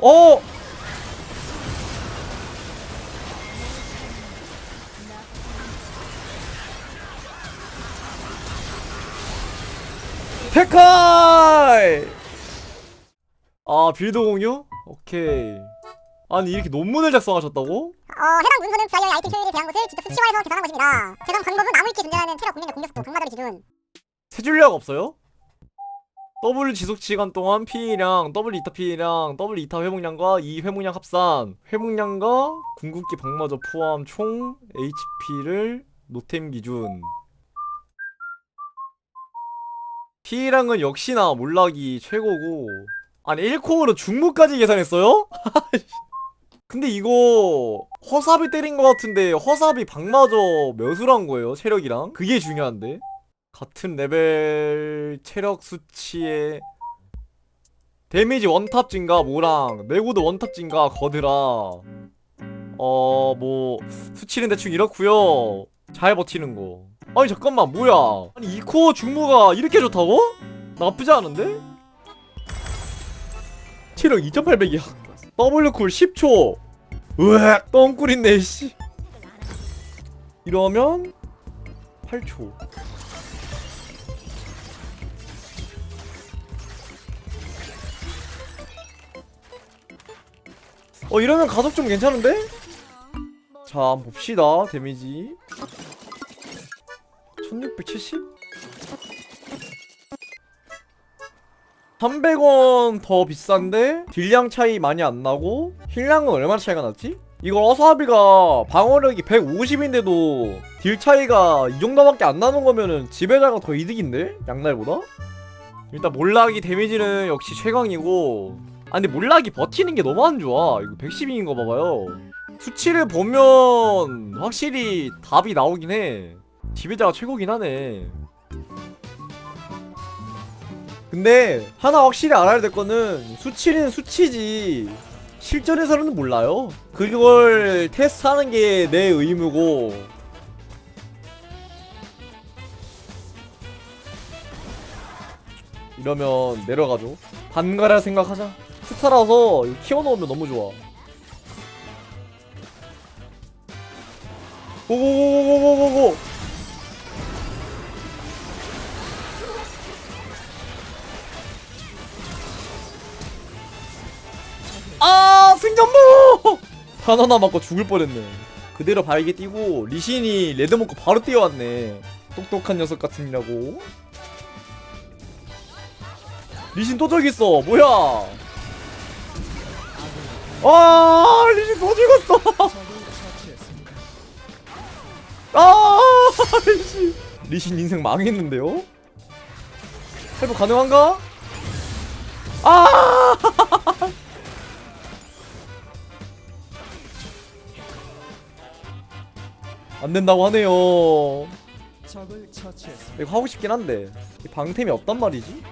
어! 테카이! 아 빌드 공유? 오케이 아니 이렇게 논문을 작성하셨다고? 어, 해당 문서는 부하의 아이템 효율에 대한 것을 직접 수치화해서 계산한 것입니다. 계산 방법은 나무위키에 존재하는 체력 공격력 공격속도 강마다리 기준 세줄력 없어요? W 지속 시간 동안 P량, W 이타 P량, W 이타 회복량과 이 회복량 합산, 회복량과 궁극기 방마저 포함 총 HP를 노템 기준. P량은 역시나 몰락이 최고고. 아니 1코어로 중무까지 계산했어요? 근데 이거 허삽이 때린 것 같은데 허삽이 방마저 몇을 거예요 체력이랑? 그게 중요한데. 같은 레벨 체력 수치에 데미지 원탑 증가 뭐랑 내구도 원탑 증가 거드라. 어 뭐 수치는 대충 이렇고요. 잘 버티는 거. 아니 잠깐만 뭐야? 아니 이 코어 중무가 이렇게 좋다고? 나쁘지 않은데? 체력 2800이야. W쿨 10초. 으악 똥꿀인데 씨. 이러면 8초 어 이러면 가속 좀 괜찮은데? 자 봅시다 데미지 1670? 300원 더 비싼데 딜량 차이 많이 안 나고 힐량은 얼마나 차이가 났지? 이거 어사비가 방어력이 150인데도 딜 차이가 이 정도밖에 안 나는 거면은 지배자가 더 이득인데? 양날보다? 일단 몰락이 데미지는 역시 최강이고 아 근데 몰락이 버티는 게 너무 안 좋아. 이거 110인 거 봐봐요. 수치를 보면 확실히 답이 나오긴 해. 지배자가 최고긴 하네. 근데 하나 확실히 알아야 될 거는 수치는 수치지. 실전에서는 몰라요. 그걸 테스트하는 게 내 의무고. 이러면 내려가죠. 반가라 생각하자 스타라서 키워놓으면 너무 좋아. 고고고고고고고 아 승전보 하나 남았고 죽을 뻔했네. 그대로 바위게 뛰고 리신이 레드 먹고 바로 뛰어왔네. 똑똑한 녀석 같으니라고. 리신 또 저기 있어. 뭐야 아 리신 또 죽었어. 아 리신 리신 인생 망했는데요? 회복 가능한가? 아! 안된다고 하네요. 이거 하고 싶긴 한데. 이 방템이 없단 말이지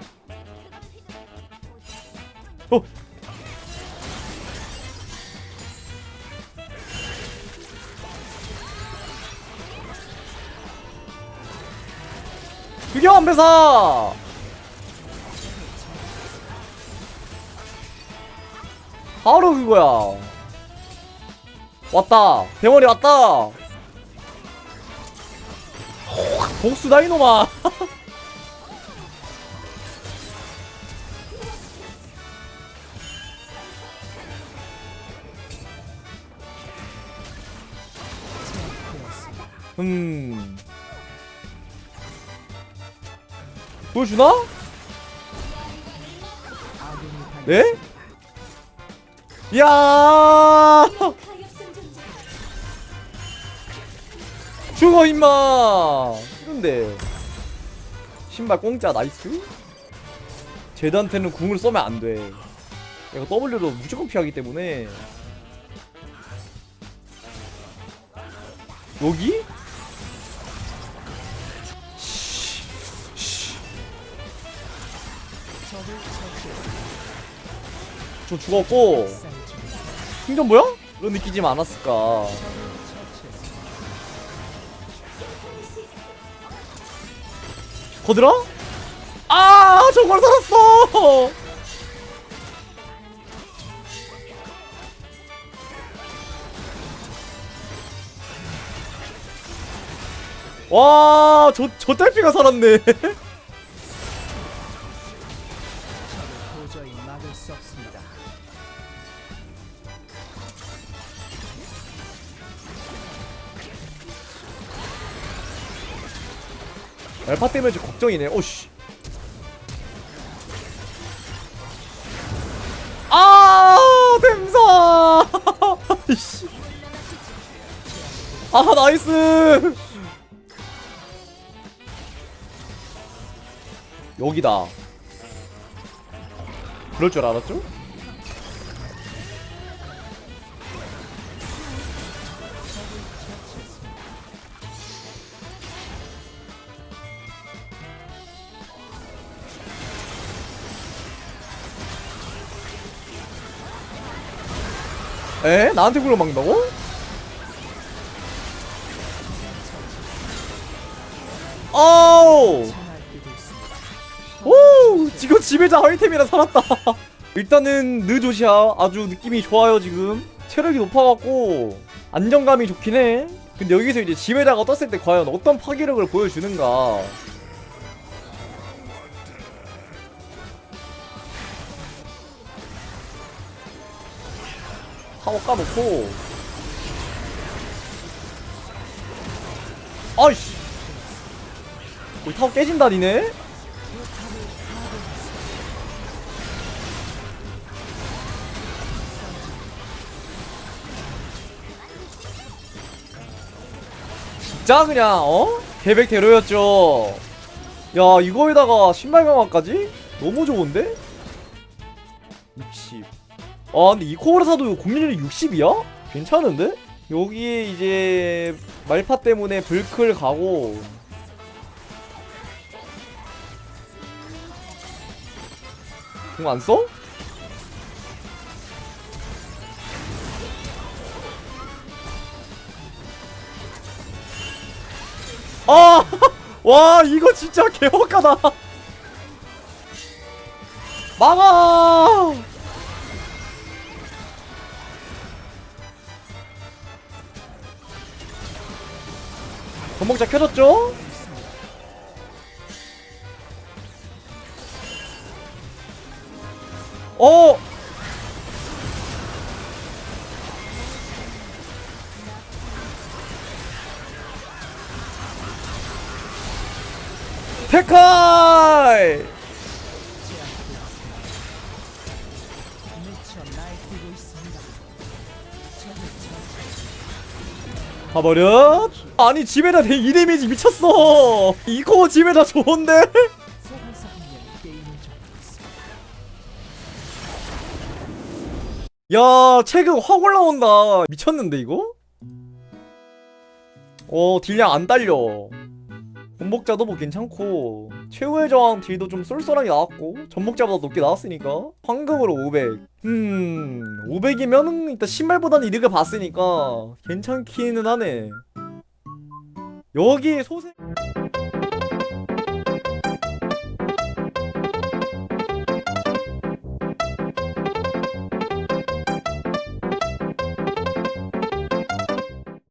죽여 안배사 바로 그거야. 왔다. 대머리 왔다. 복수다 이놈아 보여주나? 네? 야 죽어 임마 이런데 신발 공짜 나이스 제드한테는 궁을 쏘면 안돼 이거 W로 무조건 피하기 때문에 여기? 저 죽었고 충전 뭐야? 이런 느끼지 않았을까 거들어? 아 저걸 살았어 와, 저, 저 딸피가 살았네. 없습니다. 알파 때문에 좀 걱정이네. 오씨. 아 댐사. 아 나이스! 여기다 그럴 줄 알았죠? 에? 나한테 굴러 막는다고? 아우 지금 지배자 아이템이라 살았다. 일단은 느조시아 아주 느낌이 좋아요 지금. 체력이 높아갖고 안정감이 좋긴 해. 근데 여기서 이제 지배자가 떴을 때 과연 어떤 파괴력을 보여주는가. 타워 까놓고. 아이씨. 우리 타워 깨진다니네? 진짜 그냥 어? 계획대로였죠 야 이거에다가 신발 강화까지? 너무 좋은데? 60 아 근데 이 코브라사도 공률이 60이야? 괜찮은데? 여기에 이제 말파 때문에 불클 가고 공 안 써? 아! 와 이거 진짜 개헛가다 막아 전목자 켜졌죠? 어! 처치. 가버려? 아니 집에다 내 2데미지 미쳤어 이거 집에다 좋은데? 야 체급 확 올라온다 미쳤는데 이거? 어 딜량 안 딸려 전복자도 뭐 괜찮고 최후의 저항 딜도 좀 쏠쏠하게 나왔고 전복자보다 높게 나왔으니까 황금으로 500 음... 500이면 일단 신발보다는 이득을 봤으니까 괜찮기는 하네. 여기에 소생